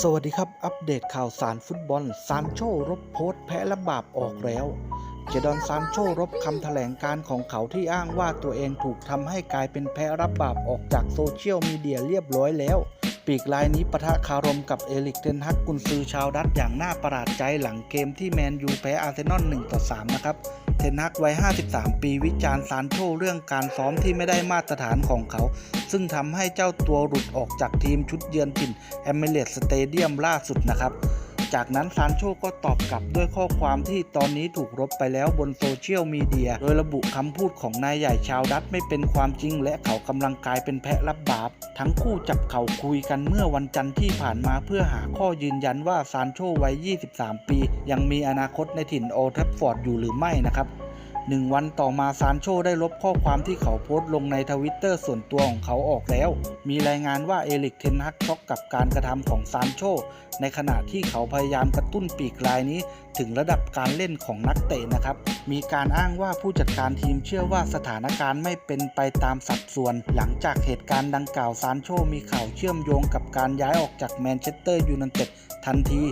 สวัสดีครับ อัปเดตข่าวสารฟุตบอล ซานโชรบโพสแพ้และบาปออกแล้ว เจดอนซานโชรบคำแถลงการของเขาที่อ้างว่าตัวเองถูกทำให้กลายเป็นแพ้รับบาปออกจากโซเชียลมีเดียเรียบร้อยแล้ว ปีกลายนี้ปะทะคารมกับเอลิกเทนฮักกุนซือชาวดัตอย่างน่าประหลาดใจหลังเกมที่แมนยูแพ้อาร์เซนอล1ต่อ3นะครับ เทนฮักวัย 53 ปีวิจารณ์ซานโชเรื่องการซ้อมที่ไม่ได้มาตรฐานของเขา ซึ่งทำให้เจ้าตัวหลุดออกจากทีมชุดเยือนถิ่นแอมเมเรตสเตเดียมล่าสุดนะครับ จากนั้นซานโชก็ตอบกลับด้วยข้อความที่ตอนนี้ถูกรบไปแล้วบนโซเชียลมีเดีย โดยระบุคำพูดของนายใหญ่ชาวดัตไม่เป็นความจริง และเขากำลังกลายเป็นแพะรับบาป ทั้งคู่จับเข่าคุยกันเมื่อวันจันทร์ที่ผ่านมาเพื่อหาข้อยืนยันว่าซานโชวัย 23 ปี ยังมีอนาคตในถิ่นโอทัฟฟอร์ดอยู่หรือไม่นะครับ หนึ่งวันต่อมาซานโชได้ลบข้อความที่เขาโพสต์ลงในทวิตเตอร์ส่วนตัวของเขาออกแล้ว มีรายงานว่าเอลิกเทนฮักช็อกกับการกระทำของซานโชในขณะที่เขาพยายามกระตุ้นปีกลายนี้ ถึงระดับการเล่นของนักเตะนะครับ มีการอ้างว่าผู้จัดการทีมเชื่อว่าสถานการณ์ไม่เป็นไปตามสัดส่วน หลังจากเหตุการณ์ดังกล่าวซานโชมีข่าวเชื่อมโยงกับการย้ายออกจากแมนเชสเตอร์ยูไนเต็ดทันที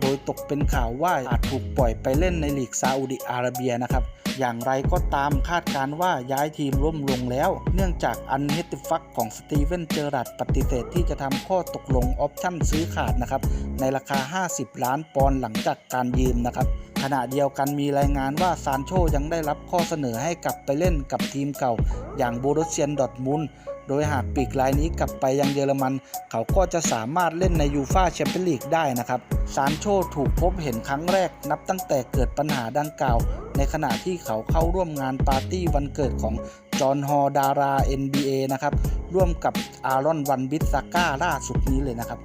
โดยตกเป็นข่าวว่าอาจถูกปล่อยไปเล่นในลีกซาอุดิอาระเบียนะครับอย่างไรก็ตามคาดการณ์ว่าย้ายทีมล่มลงแล้ว เนื่องจากอันเฮติฟักของสตีเวนเจอรัดปฏิเสธที่จะทำข้อตกลงออปชั่นซื้อขาดนะครับในราคา 50 ล้านปอนด์หลังจากการยืมนะครับ ขณะเดียวกันมีรายงานว่าซานโชยังได้รับข้อเสนอให้กลับไปเล่นกับทีมเก่า อย่างโบรเซียนดอทมุนโดยหากปีกรายนี้กลับไปยังเยอรมัน เขาก็จะสามารถเล่นในยูฟาแชมเปี้ยนลีกได้นะครับ ซานโชถูกพบเห็นครั้งแรกนับตั้งแต่เกิดปัญหาดังกล่าว ในขณะที่เขาเข้าร่วมงานปาร์ตี้วันเกิดของจอห์นฮอดารา NBA นะครับ ร่วมกับอารอนวันบิสซาก้าล่าสุดนี้เลยนะครับ